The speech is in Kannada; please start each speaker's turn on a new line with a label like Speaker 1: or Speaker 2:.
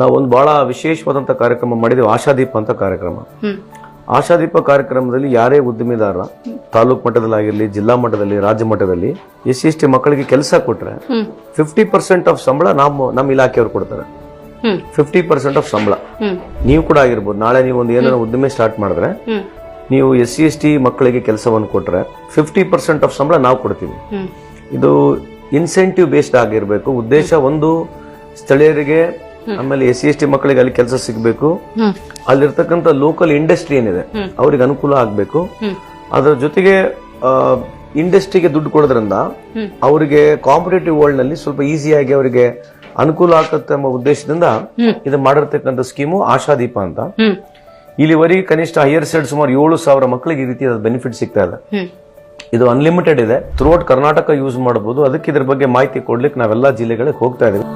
Speaker 1: ನಾವು ಒಂದು ಬಹಳ ವಿಶೇಷವಾದಂತ ಕಾರ್ಯಕ್ರಮ ಮಾಡಿದ್ದೇವೆ ಆಶಾದೀಪ ಅಂತ ಕಾರ್ಯಕ್ರಮ. ಆಶಾದೀಪ ಕಾರ್ಯಕ್ರಮದಲ್ಲಿ ಯಾರೇ ಉದ್ದಿಮೆದಾರ ತಾಲೂಕ್ ಮಟ್ಟದಲ್ಲಾಗಿರಲಿ ಜಿಲ್ಲಾ ಮಟ್ಟದಲ್ಲಿ ರಾಜ್ಯ ಮಟ್ಟದಲ್ಲಿ ಎಸ್ ಸಿ ಎಸ್ ಟಿ ಮಕ್ಕಳಿಗೆ ಕೆಲಸ ಕೊಟ್ರೆ ಫಿಫ್ಟಿ ಪರ್ಸೆಂಟ್ ಆಫ್ ಸಂಬಳ ನಮ್ಮ ನಮ್ಮ ಇಲಾಖೆಯವರು ಕೊಡ್ತಾರೆ. ಫಿಫ್ಟಿ ಪರ್ಸೆಂಟ್ ಆಫ್ ಸಂಬಳ. ನೀವು ಕೂಡ ಆಗಿರ್ಬೋದು ನಾಳೆ ನೀವು ಒಂದು ಏನಾರ ಉದ್ದಿಮೆ ಸ್ಟಾರ್ಟ್ ಮಾಡಿದ್ರೆ ನೀವು ಎಸ್ ಸಿ ಎಸ್ ಟಿ ಮಕ್ಕಳಿಗೆ ಕೆಲಸವನ್ನು ಕೊಟ್ರೆ ಫಿಫ್ಟಿ ಪರ್ಸೆಂಟ್ ಆಫ್ ಸಂಬಳ ನಾವು ಕೊಡ್ತೀವಿ. ಇದು ಇನ್ಸೆಂಟಿವ್ ಬೇಸ್ಡ್ ಆಗಿರಬೇಕು. ಉದ್ದೇಶ ಒಂದು ಸ್ಥಳೀಯರಿಗೆ ಆಮೇಲೆ ಎಸ್ ಸಿ, ಎಸ್ ಟಿ ಮಕ್ಕಳಿಗೆ ಅಲ್ಲಿ ಕೆಲಸ ಸಿಗಬೇಕು. ಅಲ್ಲಿರ್ತಕ್ಕಂತ ಲೋಕಲ್ ಇಂಡಸ್ಟ್ರಿ ಏನಿದೆ, ಅವ್ರಿಗೆ ಅನುಕೂಲ ಆಗಬೇಕು. ಅದರ ಜೊತೆಗೆ ಇಂಡಸ್ಟ್ರಿಗೆ ದುಡ್ಡು ಕೊಡೋದ್ರಿಂದ. ಅವರಿಗೆ ಕಾಂಪಿಟೇಟಿವ್ ವರ್ಲ್ಡ್ನಲ್ಲಿ ಸ್ವಲ್ಪ ಈಸಿಯಾಗಿ ಅವರಿಗೆ ಅನುಕೂಲ ಆಗತ್ತೆ ಎಂಬ ಉದ್ದೇಶದಿಂದ ಇದು ಮಾಡಿರ್ತಕ್ಕಂಥ ಸ್ಕೀಮು ಆಶಾದೀಪ ಅಂತ. ಇಲ್ಲಿವರೆಗೆ ಕನಿಷ್ಠ ಹೈಯರ್ ಸೈಡ್ ಸುಮಾರು ಏಳು ಸಾವಿರ ಮಕ್ಕಳಿಗೆ ಈ ರೀತಿ ಬೆನಿಫಿಟ್ ಸಿಗ್ತಾ ಇದೆ. ಇದು ಅನ್ಲಿಮಿಟೆಡ್ ಇದೆ. ಥ್ರೂಔಟ್ ಕರ್ನಾಟಕ ಯೂಸ್ ಮಾಡಬಹುದು ಅದಕ್ಕೆ ಇದ್ರ ಬಗ್ಗೆ ಮಾಹಿತಿ ಕೊಡ್ಲಿಕ್ಕೆ ನಾವೆಲ್ಲ ಜಿಲ್ಲೆಗಳಿಗೆ ಹೋಗ್ತಾ ಇದೀವಿ.